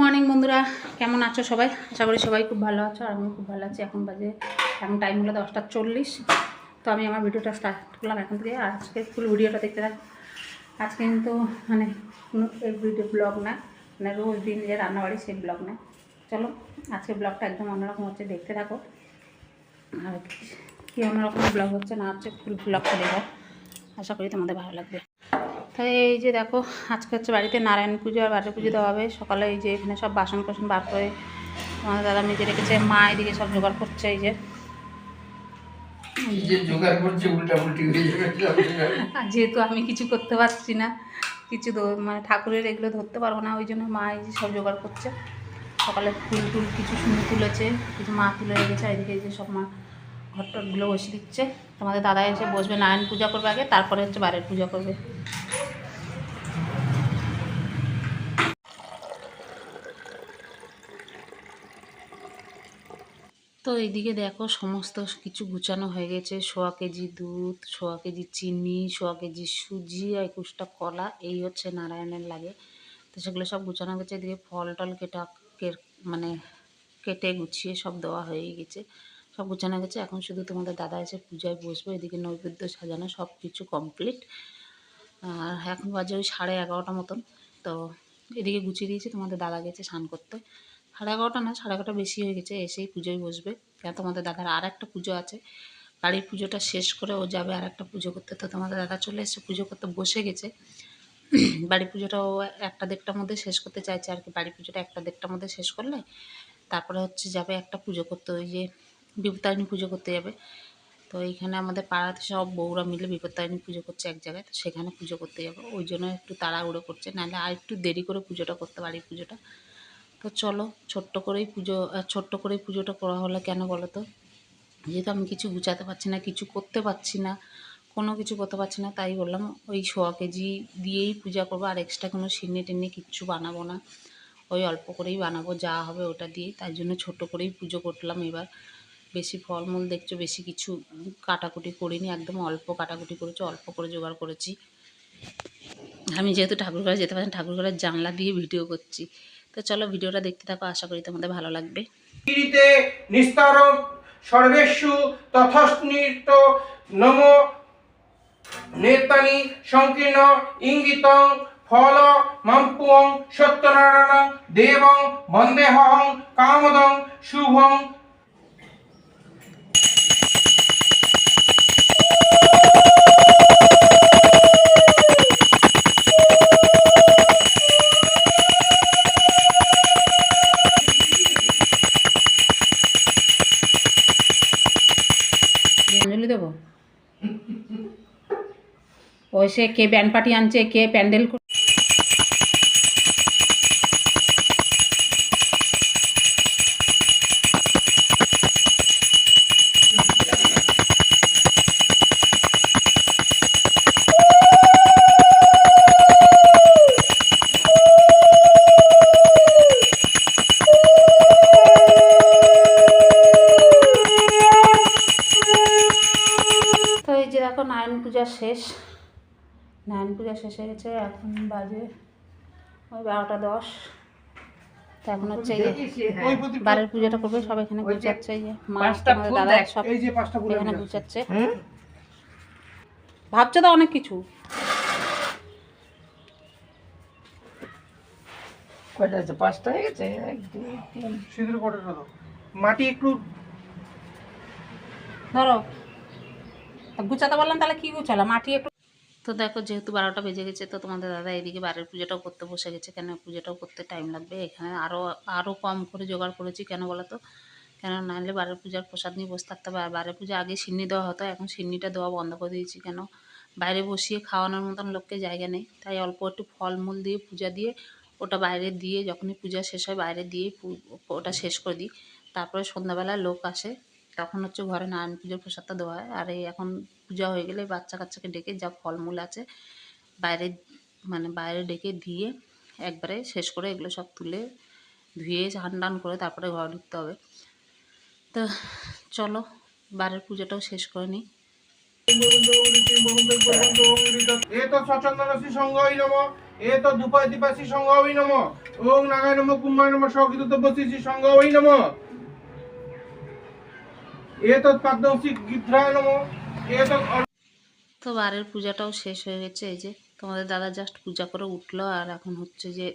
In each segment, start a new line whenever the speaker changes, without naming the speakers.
Morning বন্ধুরা, কেমন আছো সবাই? আশা করি সবাই খুব ভালো আছো আর আমি খুব ভালো আছি। এখন বাজে, এখন টাইম হলো দশটা চল্লিশ। তো আমি আমার ভিডিওটা স্টার্ট করলাম এখন থেকে। আর আজকে ফুল ভিডিওটা দেখতে থাকো। আজকে কিন্তু মানে কোনো ভিডিও ব্লগ না মানে রোজ দিন যে রান্নাবাড়ি সেই ব্লগ না। চলো, আজকে ব্লগটা একদম অন্যরকম হচ্ছে, দেখতে থাকো। আর কি- অন্যরকম ব্লগ হচ্ছে না হচ্ছে ফুল ব্লগটা দেখো। আশা করি তোমাদের ভালো লাগবে। এই যে দেখো আজকে হচ্ছে বাড়িতে নারায়ণ পুজো আর বাড়ি পুজো দেওয়া হবে। সকালে এই যে এখানে সব বাসন কোসন বার করে আমাদের দাদা মেজে রেখেছে মা এদিকে সব জোগাড় করছে এই যে। যেহেতু আমি কিছু করতে পারছি না কিছু মানে ঠাকুরের এগুলো ধরতে পারব না ওই জন্য মা এই যে সব জোগাড় করছে। সকালে ফুল টুল কিছু শুনে তুলেছে কিছু মা তুলে রেখেছে এদিকে এই যে সব মা ঘরটরগুলো বসে দিচ্ছে। তোমাদের দাদা এসে বসবে নারায়ণ পূজা করবে আগে তারপরে হচ্ছে বাড়ির পূজা করবে। তো এইদিকে দেখো সমস্ত কিছু গুছানো হয়ে গেছে। সোয়া কেজি দুধ, সোয়া কেজি চিনি, সোয়া কেজি সুজি আর একুশটা কলা, এই হচ্ছে নারায়ণের লাগে। তো সেগুলো সব গুছানো গেছে। এদিকে ফল টল কেটা মানে কেটে গুছিয়ে সব দেওয়া হয়ে গেছে। সব গুছানো গেছে। এখন শুধু তোমাদের দাদা এসে পূজায় বসবে। এদিকে নৈবেদ্য সাজানো সব কিছু কমপ্লিট আর এখন বাজে ওই সাড়ে এগারোটা মতন। তো এদিকে গুছিয়ে দিয়েছি। তোমাদের দাদা গেছে স্নান করতে। সাড়ে এগারোটা না, সাড়ে এগারোটা বেশি হয়ে গেছে, এসেই পুজোয় বসবে। কেন তোমাদের দাদার আর একটা পুজো আছে। বাড়ির পুজোটা শেষ করে ও যাবে আর একটা পুজো করতে। তো তোমাদের দাদা চলে এসে পুজো করতে বসে গেছে। বাড়ি পুজোটা ও একটা দেড়টার মধ্যে শেষ করতে চাইছে আর কি। বাড়ি পুজোটা একটা দেড়টার মধ্যে শেষ করলে তারপরে হচ্ছে যাবে একটা পুজো করতে, ওই যে বিপত্তারিণী পুজো করতে যাবে। তো এইখানে আমাদের পাড়াতে সব বউরা মিলে বিপত্তারিণী পুজো করছে এক জায়গায়, তো সেখানে পুজো করতে যাব। ওই জন্য একটু তাড়াহুড়ো করছে, নাহলে আর একটু দেরি করে পুজোটা করতে পারি পুজোটা। তো চলো ছোট্ট করেই পুজো ছোট্ট করেই পুজোটা করা হলো কেন বলো তো যেহেতু আমি কিছু গুছাতে পারছি না কিছু করতে পারছি না কোনো কিছু করতে পারছি না তাই বললাম ওই সোয়া কেজি দিয়েই পূজা করব আর এক্সট্রা কোনো সিন্নি টিন্নি কিচ্ছু বানাবো না। ওই অল্প করেই বানাবো যা হবে ওটা দিয়েই তাই জন্য ছোট করেই পুজো করলাম এবার। বেশি ফলমূল দেখছ বেশি কিছু কাটাকুটি করিনি একদম অল্প কাটাকুটি করেছি অল্প করে জোগাড় করেছি। আমি যেহেতু ঠাকুরঘরে যেতে পারি না, ঠাকুরঘরের জানলা দিয়ে ভিডিও করছি। তো চলো ভিডিওটা দেখতে থাকো, আশা করি তোমাদের ভালো লাগবে।
কিরিতে নিস্তর সর্বেষু তথস্নিত নম সংকীর্ণ ইঙ্গিতং ফল মাম্পুয়ং সত্যনারায়ণ দেবং বন্দেহং কামদং শুভং
দেবো? ওই সে কে ব্যান্ড পার্টি আনছে কে প্যান্ডেল শেষ। নারায়ণ পূজা শেষ হয়ে গেছে এখন বাজে ওই বারোটা দশ। তো এখন হচ্ছে এই যে বারের পুজোটা করবে সব এখানে গুছাচ্ছে এই যে তোমাদের দাদা সব এখানে গুছাচ্ছে। ভাবছে তো অনেক কিছু।
কয়টা আছে? পাঁচটা হয়ে গেছে? এক দুই তিন।
সিঁদুর কটাটা মাটি একটু
ধরো। গুছাতে বললাম তাহলে কি গুছালাম? মাটি একটু তো দেখো, যেহেতু বারোটা বেজে গেছে, তো তোমাদের দাদা এদিকে বাড়ির পুজোটাও করতে বসে গেছে। কেন পুজোটাও করতে টাইম লাগবে? এখানে আরও আরও কম করে জোগাড় করেছি, কেন বলো তো কেন নাহলে বারের পূজার প্রসাদ নিয়ে বসে থাকতে আর বারের পূজা আগে সিন্নি দেওয়া হতো, এখন সিন্নিটা দেওয়া বন্ধ করে দিয়েছি। কেন? বাইরে বসিয়ে খাওয়ানোর মতন লোককে জায়গা নেই। তাই অল্প একটু ফলমূল দিয়ে, পূজা দিয়ে, ওটা বাইরে দিয়ে, যখনই পূজা শেষ হয়, বাইরে দিয়ে ওটা শেষ করে দিই। তারপরে সন্ধ্যাবেলায় লোক আসে তখন হচ্ছে ঘরে নারায়ণ পুজোর প্রসাদটা দেওয়া হয়। আর এই এখন পূজা হয়ে গেলে বাচ্চা কাচ্চাকে ডেকে যা ফলমূল আছে বাইরে মানে বাইরে ডেকে দিয়ে একবারে শেষ করে এগুলো সব তুলে ধুয়ে, স্নান টান করে তারপরে ঘরে ঢুকতে হবে। তো চলো বাড়ির পুজোটাও শেষ করে নিই।
এ তো সচন্দন সঙ্গই নম,
এ তো সঙ্গ নম, ওং নম কুম্ভায় নম সঙ্গ নম। তো
বারের পূজাটাও শেষ হয়ে গেছে এই যে তোমাদের দাদা জাস্ট পূজা করে উঠল আর এখন হচ্ছে যে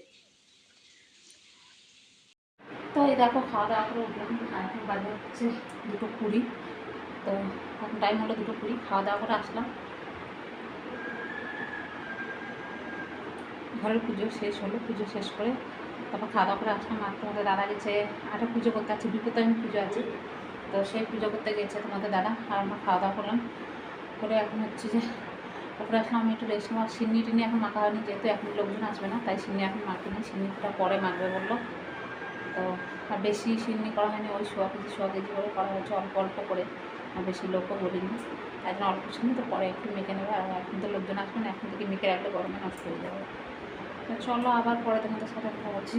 তো এই দেখো খাওয়া দাওয়া করে উঠলাম এখন বাজে হচ্ছে দুটো কুড়ি। তো এখন টাইম হলো দুটো কুড়ি খাওয়া দাওয়া করে আসলাম। ঘরের পুজো শেষ হলো পুজো শেষ করে তারপর খাওয়া দাওয়া করে আসলাম। আর তোমাদের দাদা গেছে আটা পুজো করতে আছে বিপত্তারিণী পুজো আছে। তো সেই পুজো করতে গেছে, তোমাদের দাদা আর আমরা খাওয়া দাওয়া করলাম। করে এখন হচ্ছে যে তারপরে আসলাম, আমি একটু রেস্ট নেওয়া সিন্নি টিনি এখন মাখা হয়নি যেহেতু এখন লোকজন আসবে না, তাই সিন্নি এখন মাখিনি সিন্নিটা পরে মাখবে বলল। তো আর বেশি সিন্নি করা হয়নি, ওই সোয়া কেজি সোয়া কেজি করে করা হয়েছে অল্প অল্প করে। আর বেশি লোকও বলিনি। তাই জন্য অল্প সিন্নি, তো পরে একটু মেখে নেবে। আর এখন তো লোকজন আসবে না, এখন থেকে মেখে রাখলে গরমে নষ্ট হয়ে যাবে। তো চলো আবার পরে তোমাদের সাথে কথা বলছি।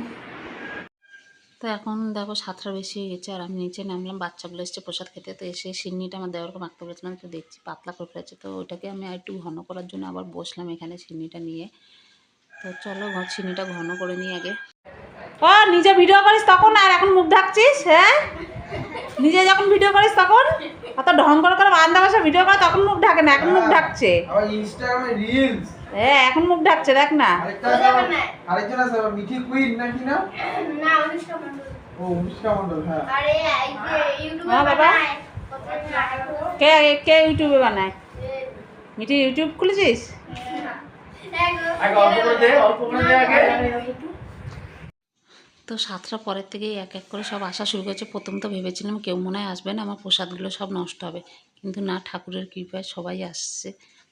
তো এখন দেখো সাতটা বেশি হয়ে গেছে আর আমি নিচে নামলাম বাচ্চাগুলো এসছে প্রসাদ খেতে। তো এসে সিন্নিটা আমার দেওয়ারকে মাখতে বলেছিলাম তো দেখছি পাতলা করে ফেলেছে। তো ওইটাকে আমি একটু ঘন করার জন্য আবার বসলাম এখানে সিন্নিটা নিয়ে। তো চলো ঘ- চিনিটা ঘন করে নিই আগে। ও নিজে ভিডিও করিস তখন আর এখন মুখ ঢাকছিস হ্যাঁ? নিজে যখন ভিডিও করিস তখন অত ঢং করে করে বান্ধা বসে ভিডিও করে তখন মুখ ঢাকে না এখন মুখ ঢাকছে।
ইনস্টাগ্রামে রিলস
হ্যাঁ এখন মুখ ঢাকছে দেখ না।
আরেকটা আরেকজন আছে মিঠি কুইন নাকি না ও হ্যাঁ।
আরে ইউটিউবে
হ্যাঁ, বাবা। কে কে ইউটিউবে বানায়? মিটি ইউটিউব খুলেছিস?
দে আগে।
তো সাতটা পরের থেকেই এক এক করে সব আসা শুরু করেছে। প্রথম তো ভেবেছিলাম কেউ মনে হয় আসবে না আমার প্রসাদগুলো সব নষ্ট হবে। কিন্তু না ঠাকুরের কৃপায় সবাই আসছে।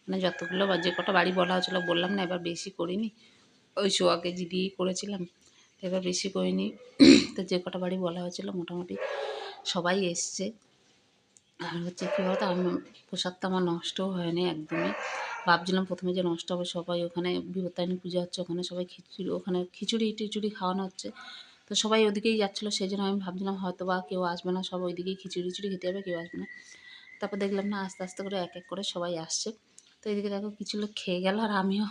মানে যতগুলো বা যে কটা বাড়ি বলা হয়েছিলো বললাম না এবার বেশি করিনি। ওই সোয়া কেজি দিয়েই করেছিলাম। এবার বেশি করিনি। তো যে কটা বাড়ি বলা হয়েছিল মোটামুটি সবাই এসছে। আর হচ্ছে কী বলতো, আমি প্রসাদটা আমার নষ্টও হয়নি একদমই। ভাবছিলাম প্রথমে যে নষ্ট হবে সবাই ওখানে বিপত্তারিণী পূজা হচ্ছে, ওখানে সবাই খিচুড়ি, ওখানে খিচুড়ি, টিচুড়ি খাওয়ানো হচ্ছে। তো সবাই ওদিকেই যাচ্ছিল সেই জন্য আমি ভাবছিলাম হয়তো বা কেউ আসবে না, সব ওইদিকেই খিচুড়ি টিচুড়ি খেতে হবে কেউ আসবে না। তারপর দেখলাম না, আস্তে আস্তে করে এক এক করে সবাই আসছে। তো এদিকে দেখো কিছু লোক খেয়ে গেল, আর আমিও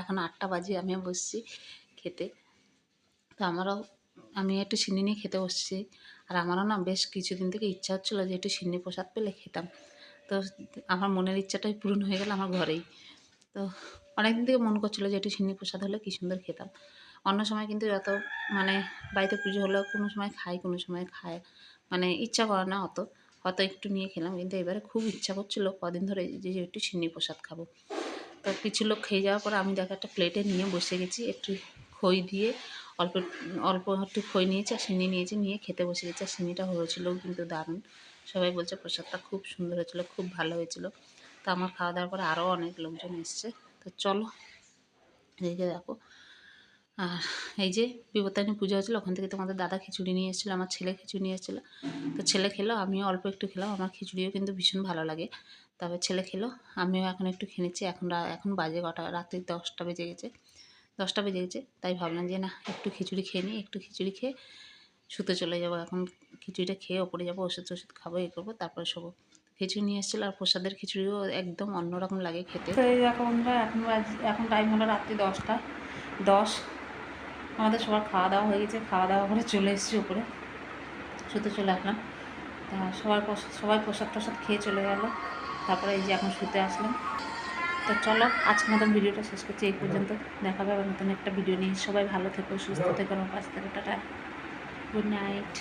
এখন আটটা বাজে, আমিও বসছি খেতে। তো আমারও, আমি একটু সিন্নি নিয়ে খেতে বসছি। আর আমারও না বেশ কিছুদিন থেকে ইচ্ছা হচ্ছিল যে একটু সিন্নি প্রসাদ পেলে খেতাম। তো আমার মনের ইচ্ছাটাই পূরণ হয়ে গেল আমার ঘরেই। তো অনেকদিন থেকে মন করছিল যে একটু সিন্নি প্রসাদ হলে কী সুন্দর খেতাম। অন্য সময় কিন্তু যত মানে বাড়িতে পুজো হলেও কোনো সময় খাই, কোনো সময় খায়। মানে ইচ্ছা করে না অত। হয়তো একটু নিয়ে খেলাম, কিন্তু এবারে খুব ইচ্ছা করছিল কদিন ধরে যে একটু সিন্নি প্রসাদ খাব। তো কিছু লোক খেয়ে যাওয়ার পর আমি দেখো একটা প্লেটে নিয়ে বসে গেছি, একটু খই দিয়ে। অল্প অল্প একটু খই নিয়েছি আর সিন্নি নিয়েছি নিয়ে খেতে বসে গেছি আর সিন্নিটা হয়েছিল কিন্তু দারুণ। সবাই বলছে প্রসাদটা খুব সুন্দর হয়েছিল, খুব ভালো হয়েছিল। তো আমার খাওয়া দাওয়ার পরে আরও অনেক লোকজন এসছে। তো চলো, এদিকে দেখো। আর এই যে বিপত্তারিণী পুজো হয়েছিল, ওখান থেকে তোমাদের দাদা খিচুড়ি নিয়ে এসেছিল, আমার ছেলে খিচুড়ি নিয়ে এসেছিল। তো ছেলে খেলো, আমিও অল্প একটু খেলাম, আমার খিচুড়িও কিন্তু ভীষণ ভালো লাগে। তবে ছেলে খেলো, আমিও এখন একটু খেয়েছি এখন এখন বাজে কটা, রাত্রি দশটা বেজে গেছে। দশটা বেজে গেছে, তাই ভাবলাম যে না, একটু খিচুড়ি খেয়ে নিই, একটু খিচুড়ি খেয়ে শুতে চলে যাব। এখন খিচুড়িটা খেয়ে ওপরে যাব, ওষুধ ওষুধ খাব, এ করব, তারপরে শোবো। খিচুড়ি নিয়ে এসেছিল আর প্রসাদের খিচুড়িও একদম অন্যরকম লাগে খেতে। বন্ধুরা এখন এখন টাইম হলো রাত্রি দশটা, দশ। আমাদের সবার খাওয়া দাওয়া হয়ে গেছে, খাওয়া দাওয়া করে চলে এসেছি উপরে শুতে চলে আসলাম। তা সবার সবাই প্রসাদ টসাদ খেয়ে চলে গেল। তারপরে এই যে এখন শুতে আসলাম। তো চলো আজকে মতন ভিডিওটা শেষ করছি, এই পর্যন্ত। দেখা যাবে নতুন একটা ভিডিও নিয়ে। সবাই ভালো থেকো, সুস্থ থেকো, আমার পাশে থেকে, টাটা। Good night.